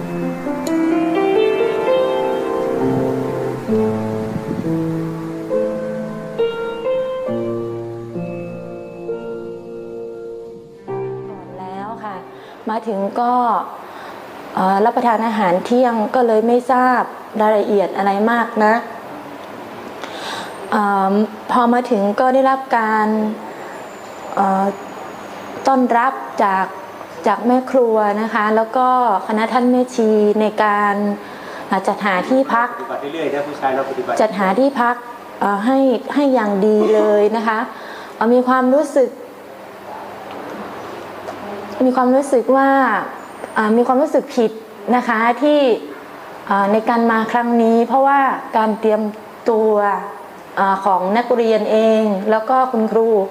ก่อนแล้วค่ะ มาถึงก็รับประทานอาหารเที่ยงก็เลยไม่ทราบรายละเอียดอะไรมากนะอพอมาถึงก็ได้รับการต้อนรับจาก จากแม่ครัวนะคะ แล้วก็คณะท่านแม่ชีในการอ่าจัดหาที่พักปฏิบัติเรื่อยๆนะผู้ชายเราปฏิบัติจัดหาที่พักเอ่อให้ให้อย่างดีเลยนะคะเอ่อมีความรู้สึก มีความรู้สึกว่าอ่ามีความรู้สึกผิดนะคะที่อ่าในการมาครั้งนี้ เพราะว่าการเตรียมตัวอาของนักเรียนเอง แล้วก็คุณครูอ่า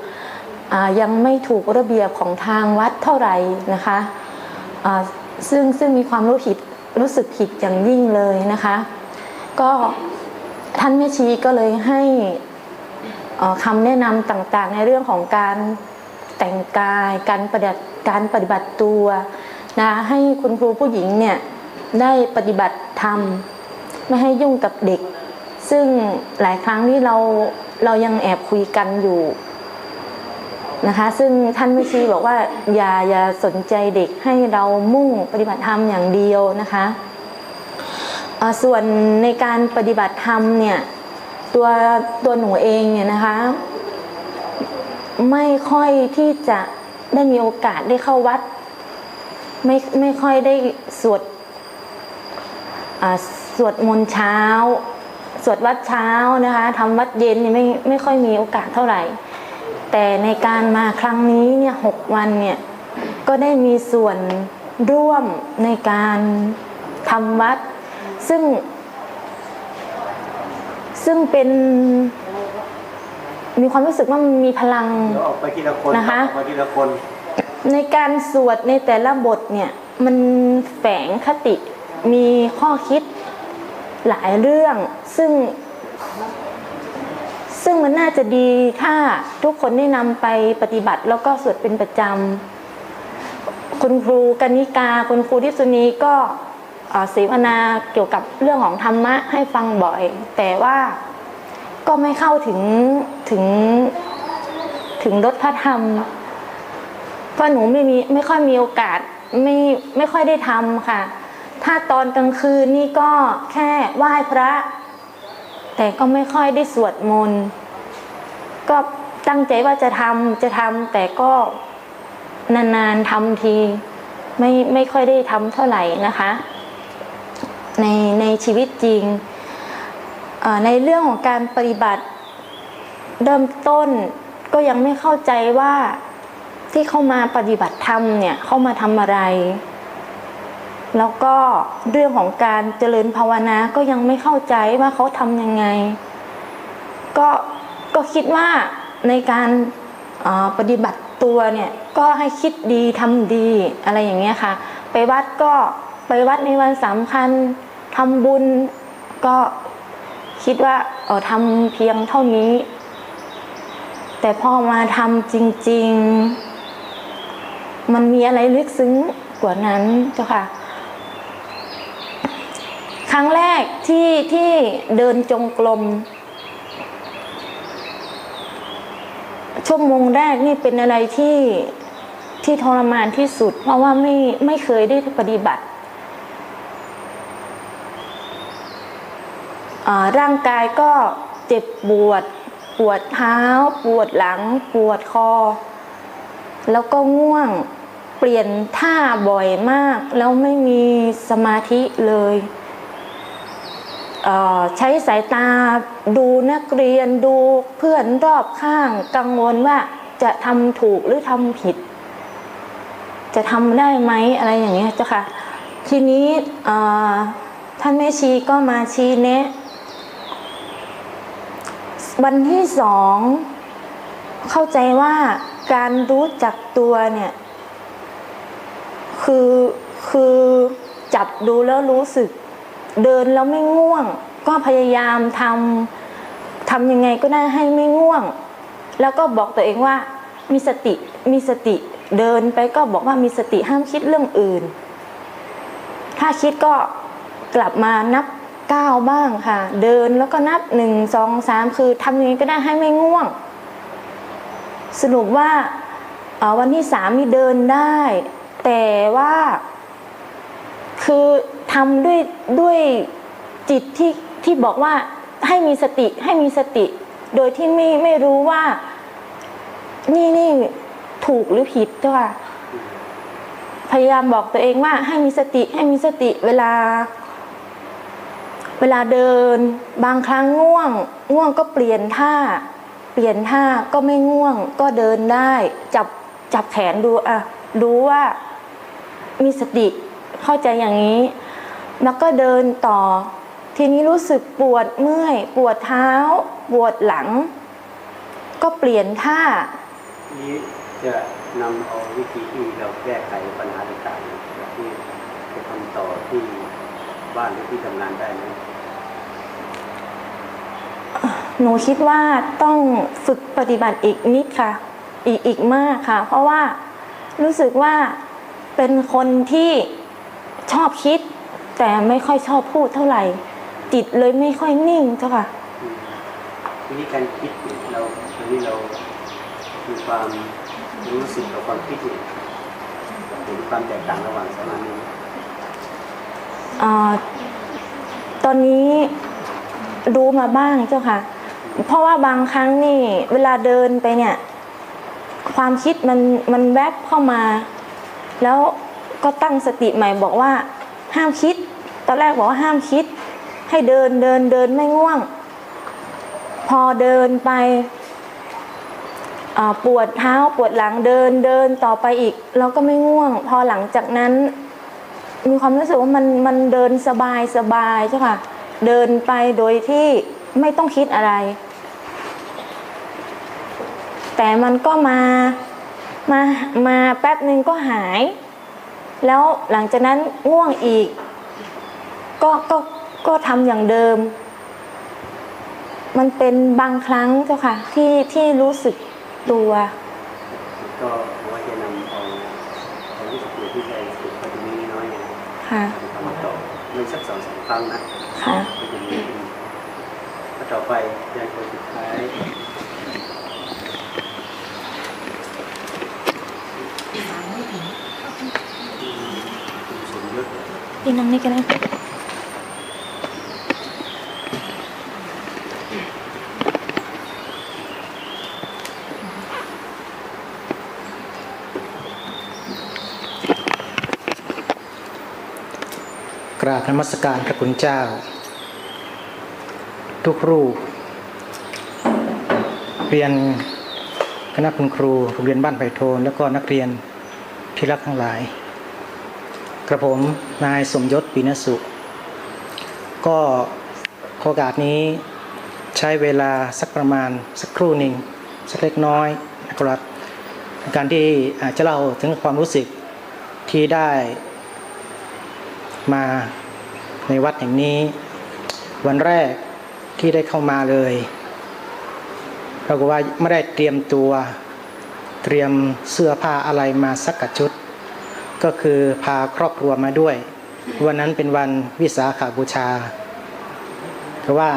ยังไม่ถูกระเบียบของทางวัดเท่าไหร่นะคะซึ่งซึ่งมีความรู้ผิดรู้สึกผิดอย่างยิ่งเลยนะคะ ก็ท่านแม่ชีก็เลยให้คำแนะนำต่างๆ ในเรื่องของการแต่งกายการปฏิบัติการปฏิบัติตัวนะให้คุณครูผู้หญิงเนี่ยได้ปฏิบัติธรรมไม่ให้ยุ่งกับเด็ก ซึ่งหลายครั้งที่เราเรายังแอบคุยกันอยู่ นะคะ ซึ่งท่านม่ชีบอกว่าอย่าอย่าสนใจเด็กให้เรามุ่งปฏิบัติธรรมอย่างเดียวนะคะส่วนในการปฏิบัติธรรมเนี่ยตัวตัวหนูเองเนี่ยนะคะ ไม่ค่อยที่จะได้มีโอกาสได้เข้าวัด ไม่ไม่ค่อยได้สวดสวดมนต์เช้า สวดวัดเช้านะคะทำวัดเย็นเนี่ยไม่ไม่ค่อยมีโอกาสเท่าไหร่ แต่ในการมาครั้งนี้เนี่ยหกวันเนี่ยก็ได้มีส่วนร่วมในการทำวัด ซึ่ง ซึ่งเป็นมีความรู้สึกว่ามันมีพลังเดี๋ยวออกไปทีละคนนะคะออกไปทีละคน ในการสวดในแต่ละบทเนี่ยมันแฝงคติมีข้อคิดหลายเรื่อง ซึ่ง ซึ่งมันน่าจะดีถ้าทุกคนได้นำไปปฏิบัติแล้วก็สวดเป็นประจำคุณครูกนิกา คุณครูทิศนีก็เสวนาเกี่ยวกับเรื่องของธรรมะให้ฟังบ่อย แต่ว่าก็ไม่เข้าถึงถึงถึงรสพระธรรม เพราะหนูไม่มีไม่ค่อยมีโอกาสไม่ไม่ค่อยได้ทำค่ะ ถ้าตอนกลางคืนนี่ก็แค่ไหว้พระ แต่ก็ไม่ค่อยได้สวดมนต์ก็ตั้งใจว่าจะทำจะทำแต่ก็นานๆทำที ไม่ไม่ค่อยได้ทำเท่าไหร่นะคะ ในในชีวิตจริง ในเรื่องของการปฏิบัติเริ่มต้นก็ยังไม่เข้าใจว่าที่เข้ามาปฏิบัติธรรมเนี่ยเข้ามาทำอะไร แล้วก็เรื่องของการเจริญภาวนาก็ยังไม่เข้าใจว่าเขาทำยังไง ก็ก็คิดว่าในการปฏิบัติตัวเนี่ยก็ให้คิดดีทำดีอะไรอย่างเงี้ยค่ะ ไปวัดก็ไปวัดในวันสำคัญทำบุญก็คิดว่าเออทำเพียงเท่านี้ แต่พอมาทำจริง ๆ มันมีอะไรลึกซึ้งกว่านั้นเจ้าค่ะ ครั้งแรกที่ที่เดินจงกรมชั่วโมงแรกนี่เป็นอะไรที่ที่ทรมานที่สุด เพราะว่าไม่ไม่เคยได้ปฏิบัติร่างกายก็เจ็บปวด ปวดเท้า ปวดหลัง ปวดคอ แล้วก็ง่วงเปลี่ยนท่าบ่อยมาก แล้วไม่มีสมาธิเลย ใช้สายตาดูนักเรียนดูเพื่อนรอบข้างกังวลว่าจะทำถูกหรือทำผิด จะทำได้ไหมอะไรอย่างเงี้ยเจ้าค่ะ ทีนี้ท่านแม่ชีก็มาชี้แนะ วันที่สองเข้าใจว่าการรู้จักตัวเนี่ย คือคือจับดูแล้วรู้สึก เดินแล้วไม่ง่วง ก็พยายามทำทำยังไงก็ได้ให้ไม่ง่วง แล้วก็บอกตัวเองว่ามีสติมีสติเดินไปก็บอกว่ามีสติห้ามคิดเรื่องอื่น ถ้าคิดก็กลับมานับก้าวบ้างค่ะ เดินแล้วก็นับหนึ่งสองสามคือทำยังไงก็ได้ให้ไม่ง่วง สรุปว่าวันที่สามนี่เดินได้ แต่ว่าคือ ทำด้วยด้วยจิตที่ที่บอกว่าให้มีสติให้มีสติ โดยที่ไม่ไม่รู้ว่า นี่นี่ถูกหรือผิดจ้ะค่ะพยายามบอกตัวเองว่าให้มีสติให้มีสติเวลา เวลาเดิน บางครั้งง่วง ง่วงก็เปลี่ยนท่า เปลี่ยนท่าก็ไม่ง่วง ก็เดินได้ จับจับแขนดูอะดูว่า มีสติเข้าใจอย่างนี้ แล้วก็เดินต่อ ทีนี้รู้สึกปวดเมื่อย ปวดเท้า ปวดหลัง ก็เปลี่ยนท่านี้จะนำเอาวิธีที่เราแก้ไขปัญหาต่างๆที่ไปทำต่อที่บ้านหรือที่ทำงานได้ไหมหนูคิดว่าต้องฝึกปฏิบัติอีกนิดค่ะ อีกอีกมากค่ะ เพราะว่ารู้สึกว่าเป็นคนที่ชอบคิด แต่ไม่ค่อยชอบพูดเท่าไหร่ จิตเลยไม่ค่อยนิ่งเจ้าค่ะอืมวิธีการคิดเนี่ยเราตอนนี้เรามีความรู้สึกกับความคิดเนี่ยเห็นความแตกต่างระหว่างสองอันนี้อ่าตอนนี้รู้มาบ้างเจ้าค่ะ เพราะว่าบางครั้งนี่เวลาเดินไปเนี่ย ความคิดมันมันแวบเข้ามา แล้วก็ตั้งสติใหม่บอกว่าห้ามคิด ตอนแรกบอกว่าห้ามคิด ให้เดินเดินเดินไม่ง่วง พอเดินไปปวดเท้าปวดหลังเดินเดินต่อไปอีกแล้วก็ไม่ง่วง พอหลังจากนั้น มีความรู้สึกว่ามันมันเดินสบายสบายเจ้าค่ะ เดินไปโดยที่ไม่ต้องคิดอะไร แต่มันก็มามามาแป๊บหนึ่งก็หาย แล้วหลังจากนั้นง่วงอีก ก็ก็ก็ทำอย่างเดิม มันเป็นบางครั้งเจ้าค่ะ ที่ที่รู้สึกตัว ก็ผมว่าจะนำเอาความรู้สึกที่ได้ฝึกไปตรงนี้น้อยๆเนี่ยค่ะทำต่อไม่สักสองสามครั้งนะค่ะก็จะมีขึ้นก็ต่อไปเดือนคนสุดท้ายคุณสมยศพี่นั่งนี่ก็ได้ ราบนมัสการพระคุณเจ้า ทุกรูป เรียนคณะคุณครูโรงเรียนบ้านไผ่โทน แล้วก็นักเรียนที่รักทั้งหลาย กระผมนายสมยศปีนสุก็โอกาสนี้ใช้เวลาสักประมาณสักครู่หนึ่งสักเล็กน้อยนะครับการที่อาจจะเล่าถึงความรู้สึกที่ได้มา ในวัดแห่งนี้ วันแรกที่ได้เข้ามาเลยเราก็ว่าไม่ได้เตรียมตัวเตรียมเสื้อผ้าอะไรมาสักกชุด ก็คือพาครอบครัวมาด้วย วันนั้นเป็นวันวิสาขาบูชาก็ว่า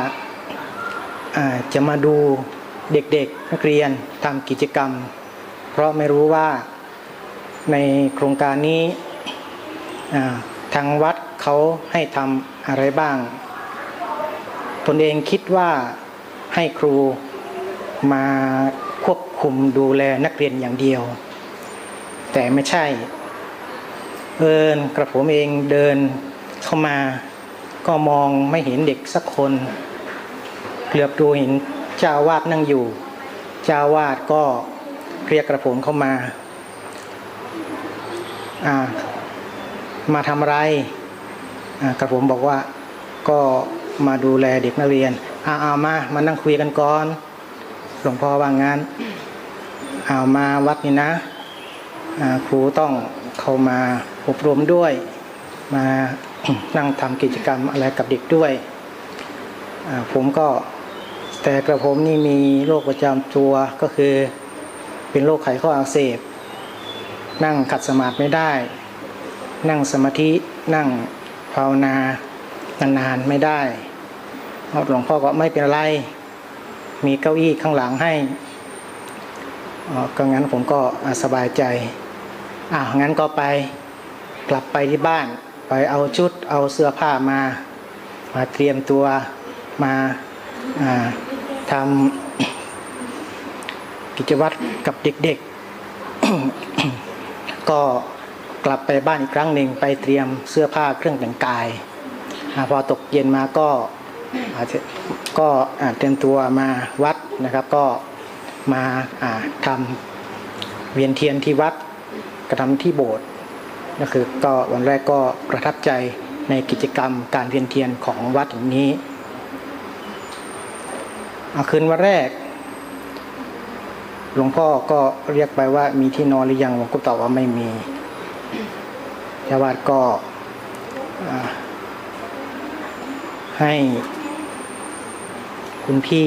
อ่าจะมาดูเด็กๆนักเรียนทำกิจกรรม เพราะไม่รู้ว่าในโครงการนี้ทางวัด เขาให้ทำอะไรบ้าง ตนเองคิดว่าให้ครูมาควบคุมดูแลนักเรียนอย่างเดียว แต่ไม่ใช่เอิญกระผมเองเดินเข้ามาก็มองไม่เห็นเด็กสักคน เหลือบดูเห็นเจ้าวาดนั่งอยู่ เจ้าวาดก็เรียกกระผมเข้ามา อ่า มาทำอะไร กระผมบอกว่าก็มาดูแลเด็กนักเรียนอาเอามามานั่งคุยกันก่อนหลวงพ่อว่างั้นเอามาวัดนี่นะครูต้องเข้ามาอบรมด้วย มานั่งทำกิจกรรมอะไรกับเด็กด้วย ผมก็แต่กระผมนี่มีโรคประจำตัวก็คือเป็นโรคไขข้ออักเสบ นั่งขัดสมาธิไม่ได้ นั่งสมาธินั่ง ภาวนานานๆไม่ได้หลวงพ่อก็ไม่เป็นไร มีเก้าอี้ข้างหลังให้ก็งั้นผมก็สบายใจอ่างั้นก็ไปกลับไปที่บ้าน ไปเอาชุดเอาเสื้อผ้ามา มาเตรียมตัวมาทำกิจวัตรกับเด็กๆ ก็ กลับไปบ้านอีกครั้งหนึ่งไปเตรียมเสื้อผ้าเครื่องแต่งกายอพอตกเย็นมาก็อาจจะก็เตรียมตัวมาวัดนะครับ ก็มาอ่าทำเวียนเทียนที่วัดกระทำที่โบสถ์ก็คือก็วันแรกก็ประทับใจในกิจกรรมการเวียนเทียนของวัดแห่งนี้คืนวันแรกหลวงพ่อก็เรียกไปว่ามีที่นอนหรือยังผมก็ตอบว่าไม่มี ชาวบ้านก็ให้คุณพี่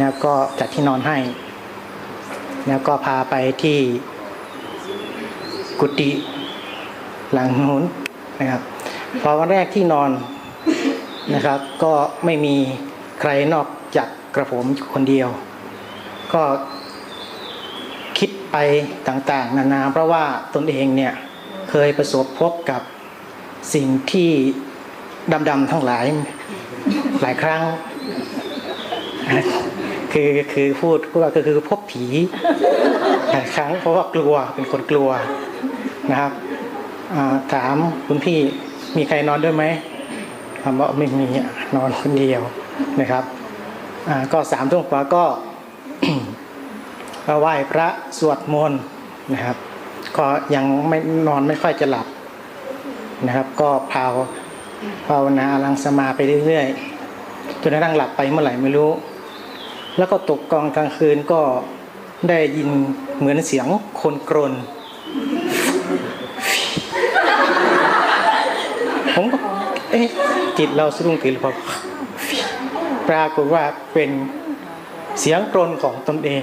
นะก็จัดที่นอนให้ แล้วก็พาไปที่กุฏิหลังนู้นนะครับ พอวันแรกที่นอนนะครับ ก็ไม่มีใครนอกจากกระผมคนเดียว ก็คิดไปต่างๆ นานาเพราะว่าตนเองเนี่ย เคยประสบพบกับสิ่งที่ดำๆทั้งหลายหลายครั้ง คือคือพูดก็คือพบผีหลายครั้งเพราะว่ากลัวเป็นคนกลัวนะครับถามคุณพี่มีใครนอนด้วยไหมคำว่าไม่มีนอนคนเดียวนะครับก็สามทุ่มกว่าก็ก็ไหว้พระสวดมนต์นะครับ ก็ยังไม่นอนไม่ค่อยจะหลับนะครับ ก็ภาวภาวนาอลังสมาไปเรื่อยๆจนกระทั่งหลับไปเมื่อไหร่ไม่รู้ แล้วก็ตกกลางกลางคืนก็ได้ยินเหมือนเสียงคนกรนผมก็เอ๊ะจิตเราสะดุ้งตื่นหรือเปล่าปรากฏว่าเป็นเสียงกรนของตนเอง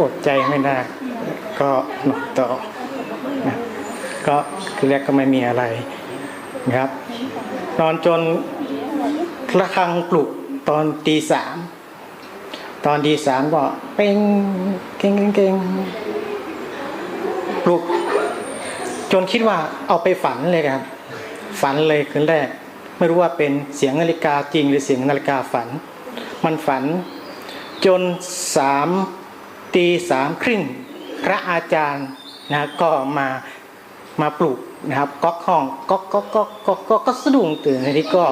อดใจไม่ได้ ก็นอนต่อนะก็คือแรกก็ไม่มีอะไรนะครับ นอนจนระฆังปลุกตอนตีสามตอนตีสามก็เป่งเก่งเก่งปลุก จนคิดว่าเอาไปฝันเลยครับ ฝันเลยคืนแรก ไม่รู้ว่าเป็นเสียงนาฬิกาจริงหรือเสียงนาฬิกาฝัน มันฝัน จนสามตีสามครึ่ง พระอาจารย์นะก็มามาปลุกนะครับก๊อกห้องก๊อกก๊อกก๊อกก๊อกก๊อกก็สะดุ้งตื่นในที่ก็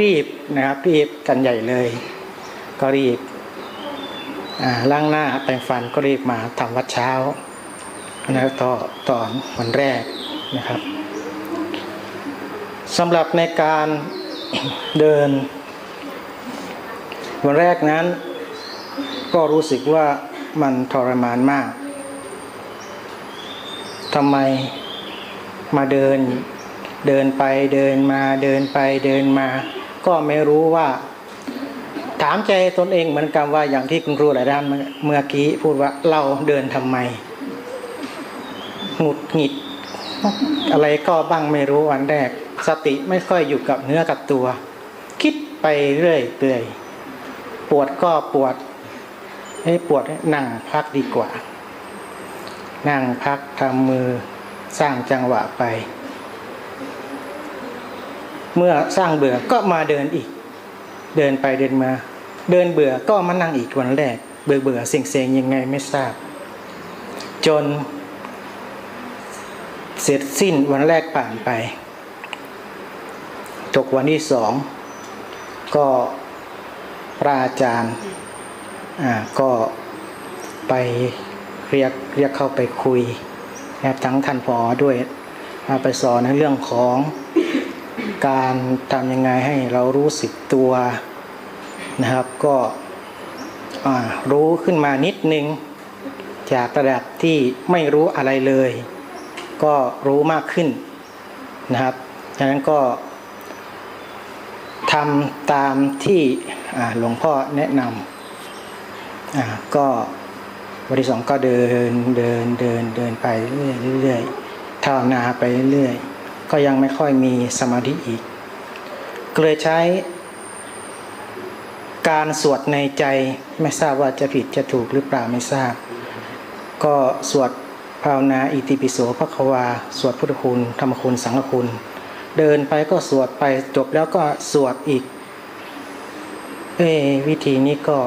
รีบนะครับรีบกันใหญ่เลย ก็รีบอ่าล้างหน้าแต่งฟันก็รีบมาทำวัดเช้านะครับต่อตอนวันแรกนะครับสำหรับในการเดิน วันแรกนั้น ก็รู้สึกว่ามันทรมานมาก ทำไมมาเดินเดินไปเดินมาเดินไปเดินมา ก็ไม่รู้ว่า ถามใจตนเองเหมือนกันว่าอย่างที่คุณครูหลายท่านเมื่อกี้พูดว่าเราเดินทำไมหงุดหงิด อะไรก็บ้างไม่รู้วันแรก สติไม่ค่อยอยู่กับเนื้อกับตัว คิดไปเรื่อยเปื่อยปวดก็ปวดให้ปวดนั่งพักดีกว่า นั่งพักทำมือสร้างจังหวะไป เมื่อสร้างเบื่อก็มาเดินอีก เดินไปเดินมา เดินเบื่อก็มานั่งอีกวันแรก เบื่อเบื่อเสียงเสียงยังไงไม่ทราบ จน เสร็จสิ้นวันแรกผ่านไป ตกวันที่สองก็พระอาจารย์ก็ไป เรียกเรียกเข้าไปคุยนะครับทั้งท่านผอด้วยมาไปสอนในเรื่องของการทำยังไงให้เรารู้สึกตัวนะครับ ก็รู้ขึ้นมานิดนึง จากระดับที่ไม่รู้อะไรเลย ก็รู้มากขึ้นนะครับดังนั้นก็ทำตามที่หลวงพ่อแนะนำก็ วันที่สองก็เดินเดินเดินเดินไปเรื่อยเรื่อยภาวนาไปเรื่อยก็ยังไม่ค่อยมีสมาธิอีก ก็เลยใช้ การสวดในใจไม่ทราบว่าจะผิดจะถูกหรือเปล่าไม่ทราบ ก็สวดภาวนาอิติปิโสพระควา สวดพุทธคุณธรรมคุณสังฆคุณ เดินไปก็สวดไปจบแล้วก็สวดอีก เอวิธีนี้ก็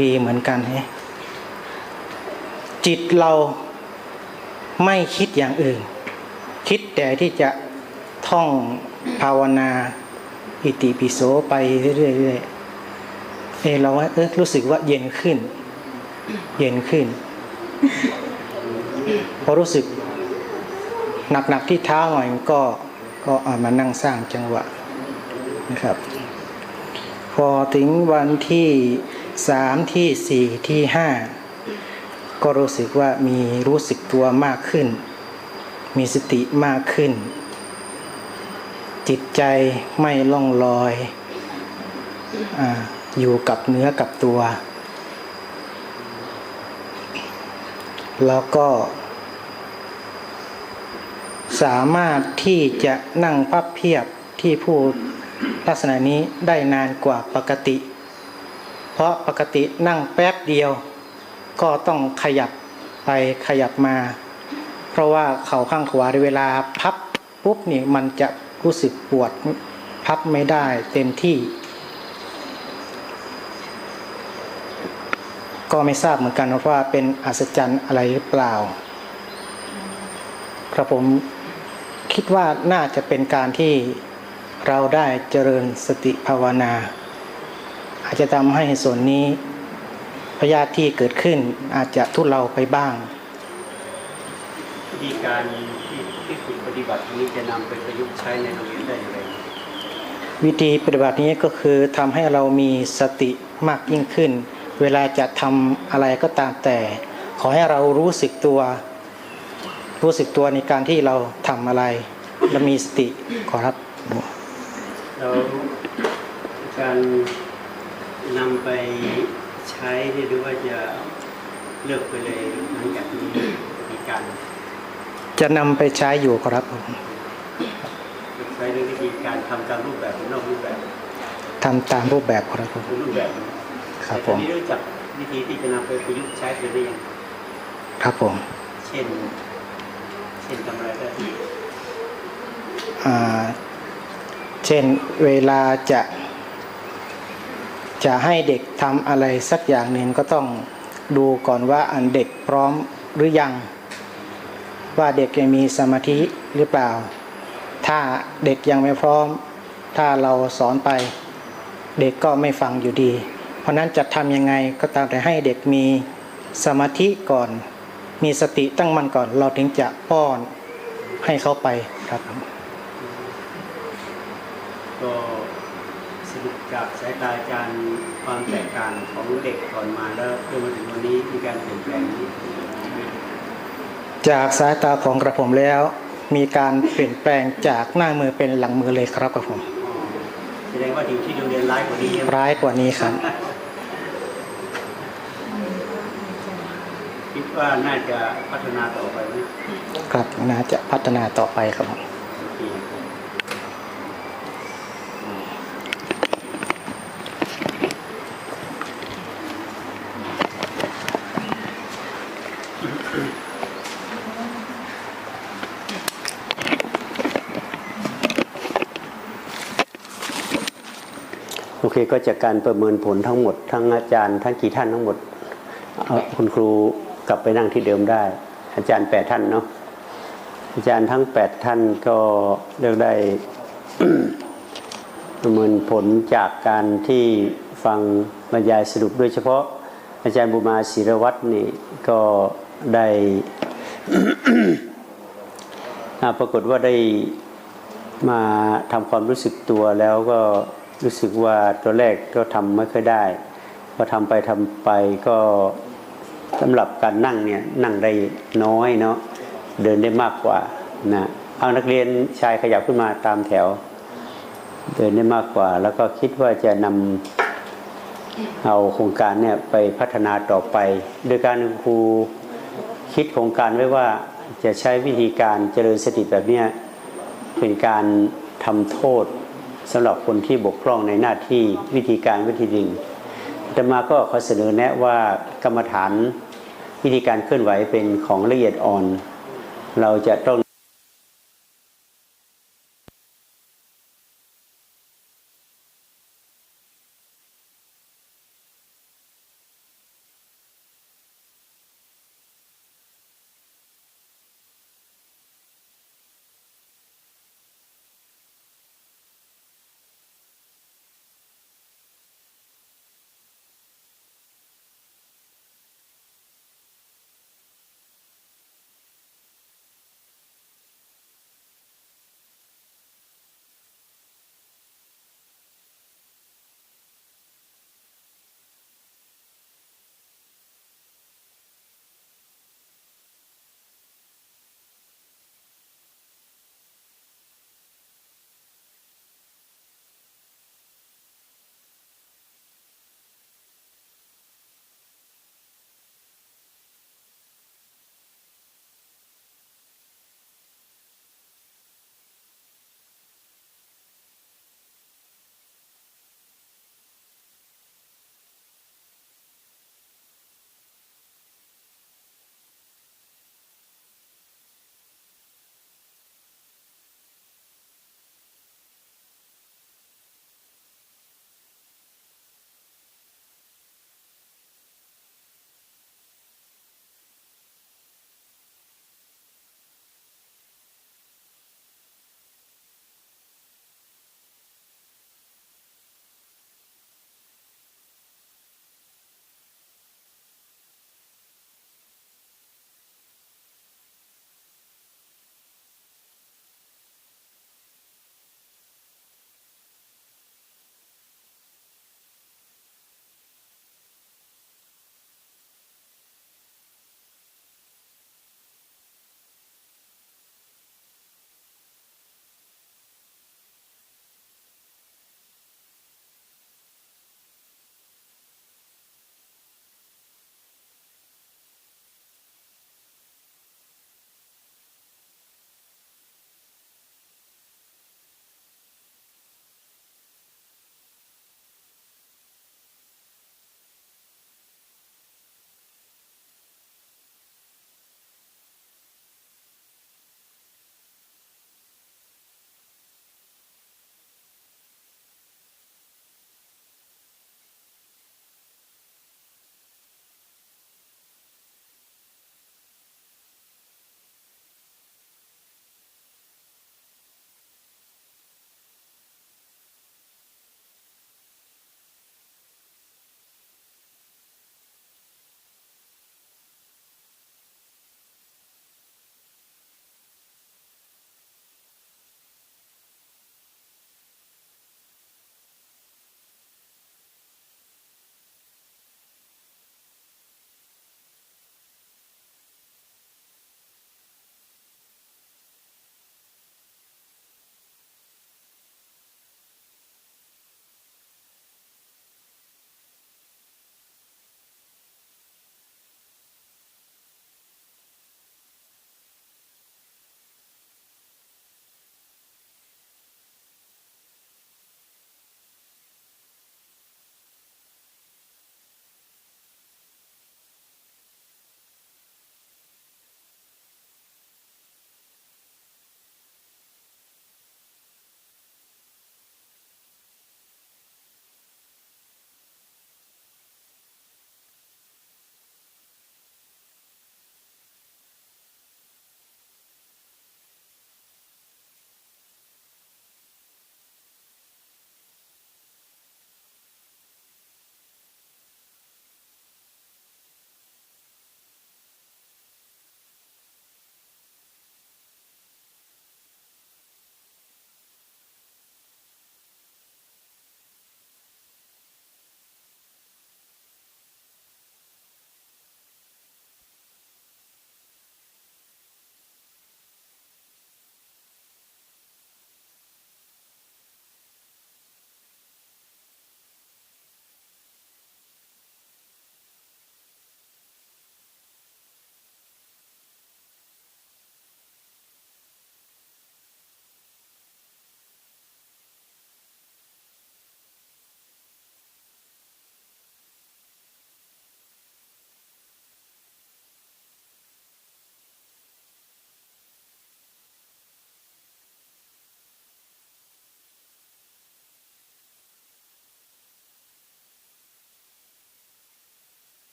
ดีเหมือนกันแฮะ จิตเราไม่คิดอย่างอื่น คิดแต่ที่จะท่องภาวนาอิติปิโสไปเรื่อยๆเออเราว่าเออรู้สึกว่าเย็นขึ้น เย็นขึ้น พอรู้สึกหนักๆที่เท้าหน่อยก็ก็เอามานั่งสร้างจังหวะนะครับ พอถึงวันที่สามที่สี่ที่ห้า ก็รู้สึกว่ามีรู้สึกตัวมากขึ้น มีสติมากขึ้น จิตใจไม่ล่องลอยออยู่กับเนื้อกับตัว แล้วก็สามารถที่จะนั่งพับเพียบที่พูดลักษณะนี้ได้นานกว่าปกติ เพราะปกตินั่งแป๊บเดียว ก็ต้องขยับไปขยับมา เพราะว่าเข่าข้างขวาเวลาพับปุ๊บนี่มันจะรู้สึกปวดพับไม่ได้เต็มที่ ก็ไม่ทราบเหมือนกันว่าเป็นอัศจรรย์อะไรหรือเปล่า ครับผมคิดว่าน่าจะเป็นการที่เราได้เจริญสติภาวนา อาจจะทำให้ส่วนนี้ พยาธิที่เกิดขึ้นอาจจะทุเลาไปบ้างวิธีการที่ที่ฝึกปฏิบัตินี้จะนำไปประยุกต์ใช้ในโรงเรียนได้อย่างไรวิธีปฏิบัตินี้ก็คือทำให้เรามีสติมากยิ่งขึ้น เวลาจะทำอะไรก็ตามแต่ ขอให้เรารู้สึกตัว รู้สึกตัวในการที่เราทำอะไร และมีสติขอรับแล้วการนำไป ใช้เนี่ยหรือว่าจะเลือกไปเลยหลังจากนี้มีการจะนำไปใช้อยู่ครับผมใช้ด้วยวิธีการทำตามรูปแบบหรือนอกรูปแบบทำตามรูปแบบครับผมหรือรูปแบบครับผแต่มทีนี้รู้จักวิธีที่จะนำไปประยุกต์ใช้ไปได้ยังครับผม เช่น เช่นทำอะไรได้อ่าเช่นเวลาจะ จะให้เด็กทำอะไรสักอย่างหนึ่งก็ต้องดูก่อนว่าอันเด็กพร้อมหรือยัง ว่าเด็กยังมีสมาธิหรือเปล่า ถ้าเด็กยังไม่พร้อม ถ้าเราสอนไป เด็กก็ไม่ฟังอยู่ดี เพราะนั้นจะทำยังไงก็ตามแต่ให้เด็กมีสมาธิก่อน มีสติตั้งมั่นก่อนเราถึงจะป้อนให้เขาไปครับ ก็ สรุปจากสายตาอาจารย์ความแตกต่างของเด็กก่อนมาแล้วจนมาถึงวันนี้มีการเปลี่ยนแปลงนี้จากสายตาของกระผมแล้ว มีการเปลี่ยนแปลงจากหน้ามือเป็นหลังมือเลยครับกระผมอ๋อแสดงว่าอยู่ที่โรงเรียนร้ายกว่านี้ยังร้ายกว่านี้ครับ คิดว่าน่าจะพัฒนาต่อไปไหมครับน่าจะพัฒนาต่อไปครับผม โอเคโอเค ก็จากการประเมินผลทั้งหมด ทั้งอาจารย์ทั้งกี่ท่านทั้งหมดคุณครูกลับไปนั่งที่เดิมได้ อาจารย์แปดท่านเนาะอาจารย์ทั้งแปดท่านก็เลือกได้ประเมินผลจากการที่ฟังบรรยายสรุปโดยเฉพาะ อาจารย์บุมาศิรวัตรนี่ก็ได้ปรากฏว่าได้มาทำความรู้สึกตัวแล้วก็ รู้สึกว่าตัวแรกก็ทำไม่ค่อยได้พอทำไปทำไปก็สำหรับการนั่งเนี่ยนั่งได้น้อยเนาะเดินได้มากกว่านะเอานักเรียนชายขยับขึ้นมาตามแถว เดินได้มากกว่า แล้วก็คิดว่าจะนำเอาโครงการเนี่ยไปพัฒนาต่อไป โดยการครูคิดโครงการไว้ว่าจะใช้วิธีการเจริญสติแบบเนี้ยเป็นการทำโทษ สำหรับคนที่บกพร่องในหน้าที่วิธีการวิธีหนึ่งแต่มาก็ขอเสนอแนะว่ากรรมฐานวิธีการเคลื่อนไหวเป็นของละเอียดอ่อน เราจะต้อง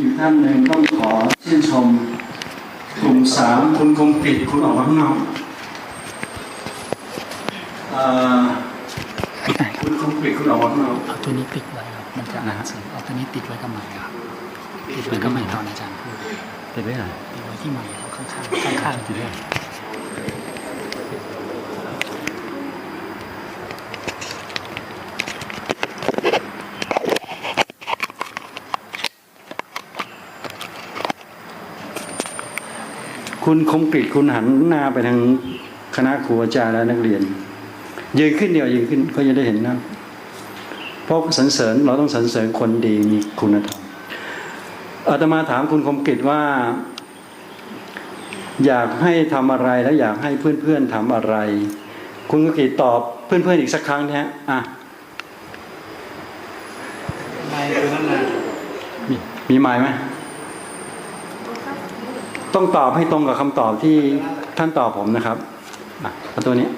อีกท่านหนึ่งต้องขอชื่นชมกลุ่มสามคุณคมกริตคุณออกมาข้างนอกเอ่อคุณคมกริตคุณออกมาข้างนอกเอาตัวนี้ติดไว้ครับมันจะอ่านเสียงเอาตัวนี้ติดไว้กับไม้ครับติดไว้กับไม้ตอนอาจารย์พูดเป็นได้ไหมติดไว้ที่ไม้ครับข้างๆข้างๆติดไว้ คุณคมกริตคุณหันหน้าไปทางคณะครูอาจารย์และนักเรียน ยืนขึ้นเดียวยืนขึ้นเขาจะได้เห็นหนะเพราะสรรเสริญเราต้องสรรเสริญคนดีมีคุณธรรมอาตมาถามคุณคมกริตว่า อยากให้ทำอะไรแล้วอยากให้เพื่อนๆทำอะไร คุณคมกริตตอบเพื่อนๆอีกสักครั้งนะฮะอะมีมีไม้ไหม ต้องตอบให้ตรงกับคำตอบที่ท่านตอบผมนะครับอะตัวนี้